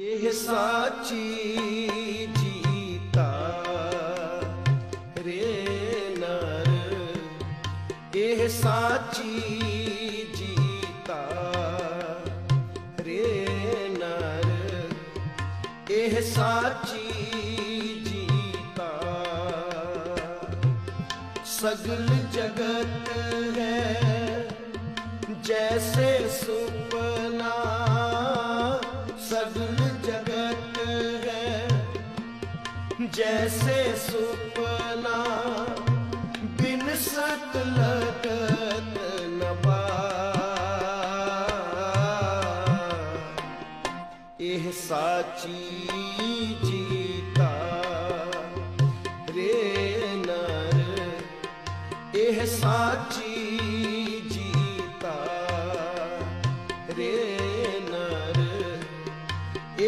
ਇਹ ਸਾਚੀ ਜੀਤਾ ਰੇ ਨਰ। ਇਹ ਸਾਚੀ ਜੀਤਾ ਰੇ ਨਰ। ਇਹ ਸਾਚੀ ਜੀਤਾ। ਸਗਲ ਜਗਤ ਹੈ ਜੈਸੇ ਸੁਪਨਾ। ਸਗਲ जगत है जैसे सुपना बिन सत लगत न यह साची जीता रे नर यह साची जीता रे